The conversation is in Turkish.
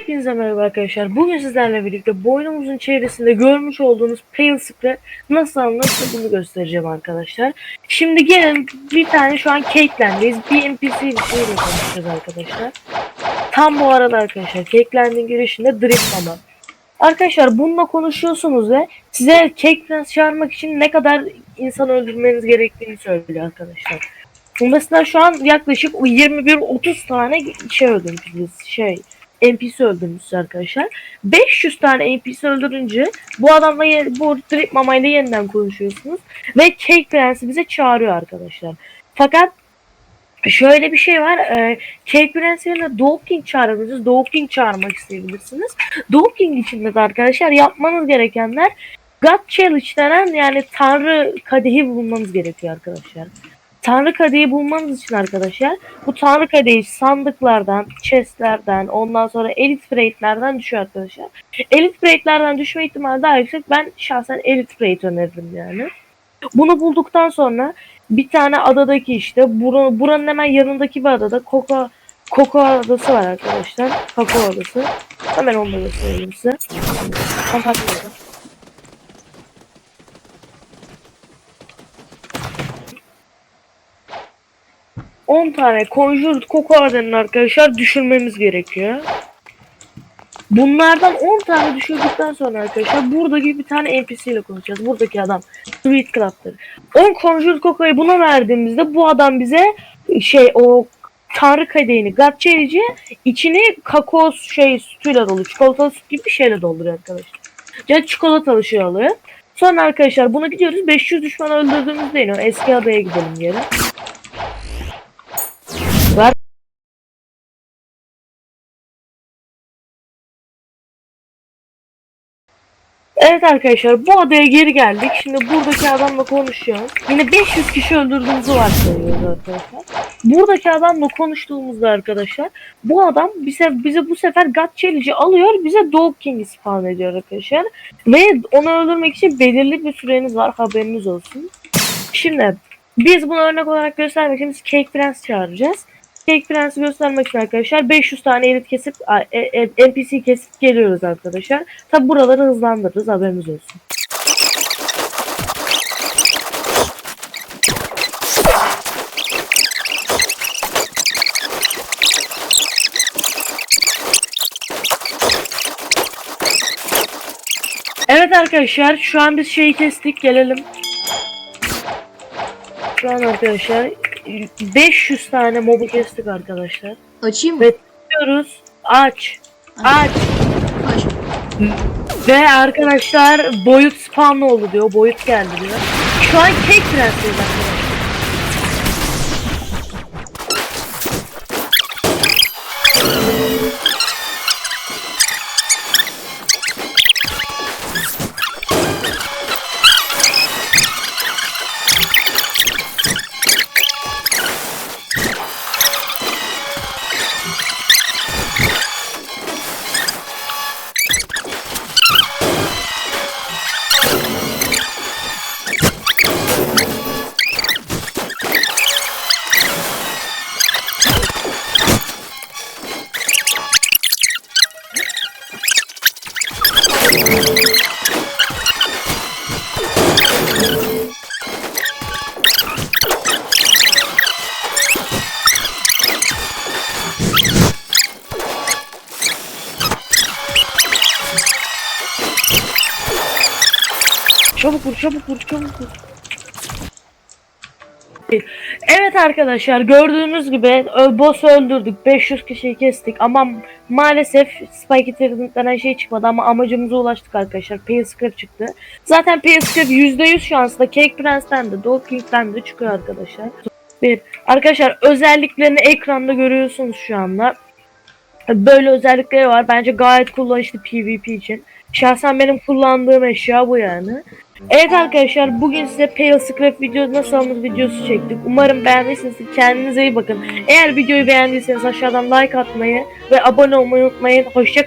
Hepinize merhaba arkadaşlar. Bugün sizlerle birlikte boynumuzun çevresinde görmüş olduğunuz Pale Spray nasıl alınır bunu göstereceğim arkadaşlar. Şimdi gelin bir tane şu an Cakeland'deyiz. Bir NPC bir şeyle konuşacağız arkadaşlar. Tam bu arada arkadaşlar Cakeland'in girişinde Drip Mama. Arkadaşlar bununla konuşuyorsunuz ve size Cakeland çağırmak için ne kadar insan öldürmeniz gerektiğini söylüyor arkadaşlar. Mesela şu an yaklaşık 21-30 tane şey öldürmüşüz. Şey NPC öldürmüşüz arkadaşlar. 500 tane NPC öldürünce bu adamla bu Drip Mama yeniden konuşuyorsunuz. Ve Cake Prensi bize çağırıyor arkadaşlar. Fakat şöyle bir şey var. E, Cake Prensi yerine Dog King çağırabilirsiniz. Dog çağırmak isteyebilirsiniz. Dog King için de arkadaşlar yapmanız gerekenler God Challenge denen yani Tanrı kadehi bulmanız gerekiyor arkadaşlar. Tanrı kadeyi bulmanız için arkadaşlar bu tanrı kadeyi sandıklardan, chestlerden, ondan sonra elit freightlerden düşüyor arkadaşlar. Elit freightlerden düşme ihtimali daha yüksek. Ben şahsen elit freight öneririm yani. Bunu bulduktan sonra bir tane adadaki işte buranın, buranın hemen yanındaki bir adada Coco Coco adası var arkadaşlar. Coco adası. Hemen onu da göstereyim size. Kapatmayalım. 10 tane Conjured Coco adını arkadaşlar düşürmemiz gerekiyor. Bunlardan 10 tane düşürdükten sonra arkadaşlar buradaki bir tane NPC ile konuşacağız. Buradaki adam Sweet Club'tır. 10 Conjured Coco'yu buna verdiğimizde bu adam bize şey o tanrı kadehini God Cherry'ci içini kakao şey sütüyle dolu. Çikolatalı süt gibi bir şeyle dolduruyor arkadaşlar. Yani çikolatalı şey alıyor. Sonra arkadaşlar bunu gidiyoruz. 500 düşman öldürdüğümüzde yine eski adaya gidelim geri. Evet arkadaşlar bu adaya geri geldik. Şimdi buradaki adamla konuşuyoruz. Yine 500 kişi öldürdüğümüzü varsayıyoruz arkadaşlar. Buradaki adamla konuştuğumuzda arkadaşlar bu adam bize, bize bu sefer God Challenge'ı alıyor bize Dog King'i spawn ediyor arkadaşlar. Ve onu öldürmek için belirli bir süreniz var haberiniz olsun. Şimdi biz bunu örnek olarak göstermek için biz Cake Prince çağıracağız. Cake Prince'i göstermek için arkadaşlar 500 tane elit kesip e- e- NPC kesip geliyoruz arkadaşlar. Tabi buraları hızlandırırız haberiniz olsun. Evet arkadaşlar şu an biz şeyi kestik gelelim. Şu an arkadaşlar 500 tane mobu kestik arkadaşlar. Açayım mı? Ve diyoruz aç aç Aç. ve arkadaşlar boyut spawn oldu diyor boyut geldi diyor. Şu an tek prensiyiz arkadaşlar. Çabuk vur çabuk vur çabuk vur. Evet arkadaşlar gördüğünüz gibi ö- boss öldürdük 500 kişiyi kestik ama maalesef Spike Trident denen şey çıkmadı ama amacımıza ulaştık arkadaşlar PS40 çıktı. Zaten PS40 %100 şansla Cake Prince'den de Dog King'den de çıkıyor arkadaşlar. Bir arkadaşlar özelliklerini ekranda görüyorsunuz şu anda. Böyle özellikleri var. Bence gayet kullanışlı PvP için. Şahsen benim kullandığım eşya bu yani. Evet arkadaşlar bugün size Pale Scrap videosu nasıl alınır videosu çektik. Umarım beğenmişsinizdir. Kendinize iyi bakın. Eğer videoyu beğendiyseniz aşağıdan like atmayı ve abone olmayı unutmayın. Hoşçakalın.